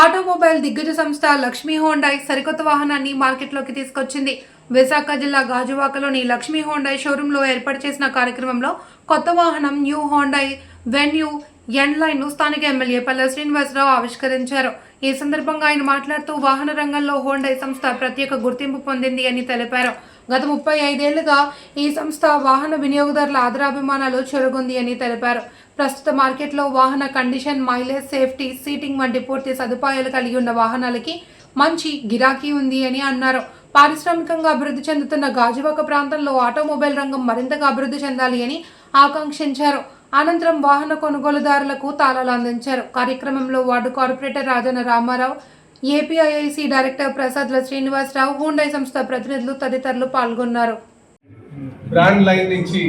Automobile దిగ్గజ సంస్థ Lakshmi Hyundai సరికొత్త వాహనాన్ని మార్కెట్లోకి తీసుకొచ్చింది. విశాఖ జిల్లా గాజువాకలోని లక్ష్మీ హోండాయ్ షోరూంలో ఏర్పాటు చేసిన కార్యక్రమంలో కొత్త వాహనం న్యూ హోండాయ్ వెన్యూ ఎండ్ లైన్ను స్థానిక ఎమ్మెల్యే పల్లె శ్రీనివాసరావు ఆవిష్కరించారు. ఈ సందర్భంగా ఆయన మాట్లాడుతూ వాహన రంగంలో హోండై సంస్థ ప్రత్యేక గుర్తింపు పొందింది అని తెలిపారు. గత ముప్పై ఐదేళ్ళుగా ఈ సంస్థ వాహన వినియోగదారుల ఆదరాభిమానాలు చెరుగుంది అని తెలిపారు. ప్రస్తుత మార్కెట్లో వాహన కండిషన్ మైలేజ్ సేఫ్టీ సీటింగ్ వంటి పూర్తి సదుపాయాలు కలిగి ఉన్న వాహనాలకి మంచి గిరాకీ ఉంది అని అన్నారు. పారిశ్రామికంగా అభివృద్ధి చెందుతున్న గాజువాక ప్రాంతంలో ఆటోమొబైల్ రంగం మరింతగా అభివృద్ధి చెందాలి అని ఆకాంక్షించారు. అనంతరం వాహన కొనుగోలుదారులకు తాళాలు అందించారు. కార్యక్రమంలో ward corporator Rajana Ramarao APIIC director ప్రసాద్ల Srinivasarao Hyundai సంస్థ ప్రతినిధులు తదితరులు పాల్గొన్నారు. బ్రాండ్ లైన్ నుంచి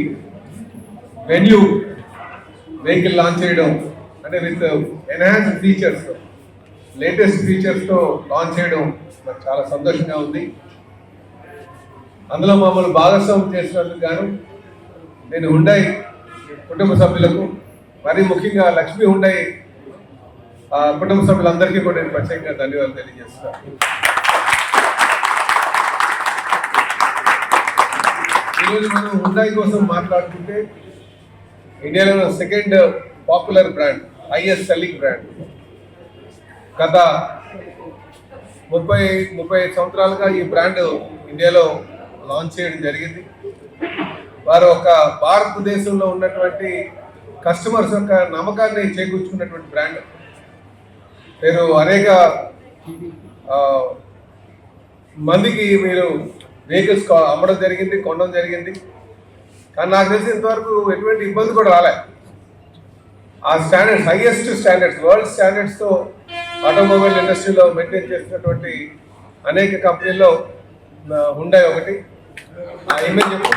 వెన్యూ వెహికల్ లాంచ్ చేయడం అంటే విత్ ఎన్హాన్స్ ఫీచర్స్ లేటెస్ట్ ఫీచర్స్తో లాంచ్ చేయడం నాకు చాలా సంతోషంగా ఉంది. అందులో మమ్మల్ని భాగస్వామ్యం చేసినందుకు గాను నేను హుండై కుటుంబ సభ్యులకు మరి ముఖ్యంగా లక్ష్మీ హుండై కుటుంబ సభ్యులందరికీ కూడా నేను ప్రత్యేకంగా ధన్యవాదాలు తెలియజేస్తాను ఈరోజు మనం హుండాయి కోసం మాట్లాడుకుంటే ఇండియాలో second popular brand highest selling brand. గత ముప్పై ముప్పై సంవత్సరాలుగా ఈ బ్రాండ్ ఇండియాలో లాంచ్ చేయడం జరిగింది. వారు ఒక భారతదేశంలో ఉన్నటువంటి కస్టమర్స్ యొక్క నమ్మకాన్ని చేకూర్చుకున్నటువంటి బ్రాండ్ మీరు అనేక మందికి మీరు వెహికల్స్ అమ్మడం జరిగింది కొనడం జరిగింది. కానీ నాకు తెలిసి ఇంతవరకు ఎటువంటి ఇబ్బంది కూడా రాలే. ఆ స్టాండర్డ్స్ హైయెస్ట్ స్టాండర్డ్స్ వరల్డ్ స్టాండర్డ్స్తో ఆటోమొబైల్ ఇండస్ట్రీలో మెయింటైన్ చేసినటువంటి అనేక కంపెనీల్లో ఉండే ఒకటి. ఆ ఇమేజ్ ఉండే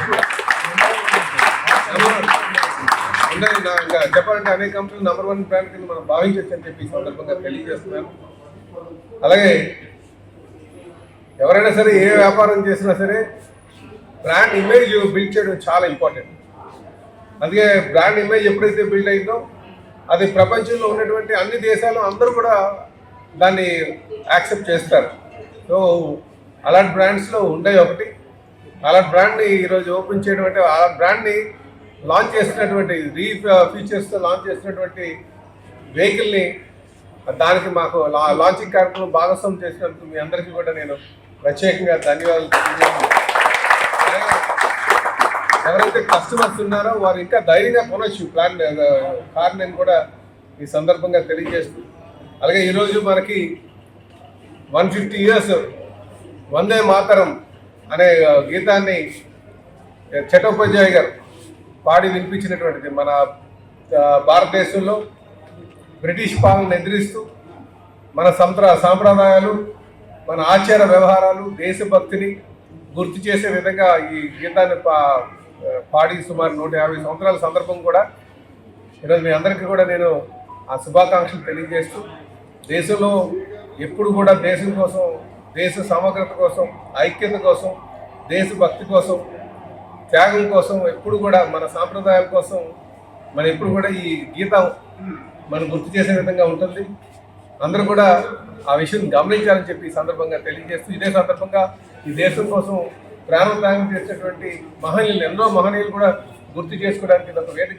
ఇంకా చెప్పాలంటే అనేక కంపెనీలు నెంబర్ వన్ బ్రాండ్ కింద మనం భావించవచ్చు అని చెప్పి సందర్భంగా తెలియజేస్తున్నాను. అలాగే ఎవరైనా సరే ఏ వ్యాపారం చేసినా సరే బ్రాండ్ ఇమేజ్ బిల్డ్ చేయడం చాలా ఇంపార్టెంట్ అందుకే బ్రాండ్ ఇమేజ్ ఎప్పుడైతే బిల్డ్ అయిందో అది ప్రపంచంలో ఉన్నటువంటి అన్ని దేశాలు అందరూ కూడా దాన్ని యాక్సెప్ట్ చేస్తారు. సో అలాంటి బ్రాండ్స్లో ఉండే ఒకటి. అలాంటి బ్రాండ్ని ఈరోజు ఓపెన్ చేయడం అంటే ఆ బ్రాండ్ని లాంచ్ చేసినటువంటి రీ ఫీచర్స్తో లాంచ్ చేసినటువంటి వెహికల్ని దానికి మాకు లా- లాంచింగ్ కార్యక్రమం భాగస్వామ్యం చేసినందుకు మీ అందరికీ కూడా నేను ప్రత్యేకంగా ధన్యవాదాలు ఎవరైతే కస్టమర్స్ ఉన్నారో వారు ఇంకా ధైర్యంగా కొనొచ్చు. ప్లాన్ కార్ నేను కూడా ఈ సందర్భంగా తెలియజేస్తూ. అలాగే ఈరోజు మనకి one fifty years Vande Mataram అనే గీతాన్ని చటోపాధ్యాయ గారు పాడి వినిపించినటువంటిది మన భారతదేశంలో బ్రిటిష్ పాలన ఎదిరిస్తూ మన సంప్ర సాంప్రదాయాలు మన ఆచార వ్యవహారాలు దేశభక్తిని గుర్తు చేసే విధంగా ఈ గీతాన్ని పా పాడి సుమారు నూట యాభై సంవత్సరాల సందర్భం కూడా ఈరోజు మీ అందరికీ కూడా నేను ఆ శుభాకాంక్షలు తెలియజేస్తూ దేశంలో ఎప్పుడు కూడా దేశం కోసం దేశ సమగ్రత కోసం ఐక్యత కోసం దేశభక్తి కోసం త్యాగం కోసం ఎప్పుడు కూడా మన సాంప్రదాయాల కోసం మనం ఎప్పుడు కూడా ఈ గీతం మనం గుర్తు చేసే విధంగా ఉంటుంది. అందరూ కూడా ఆ విషయం గమనించాలని చెప్పి సందర్భంగా తెలియజేస్తూ ఇదే సందర్భంగా ఈ దేశం కోసం ప్రాణం త్యాగం చేసేటువంటి మహనీయులు ఎన్నో మహనీయులు కూడా గుర్తు చేసుకోవడానికి ఇది ఒక వేదిక.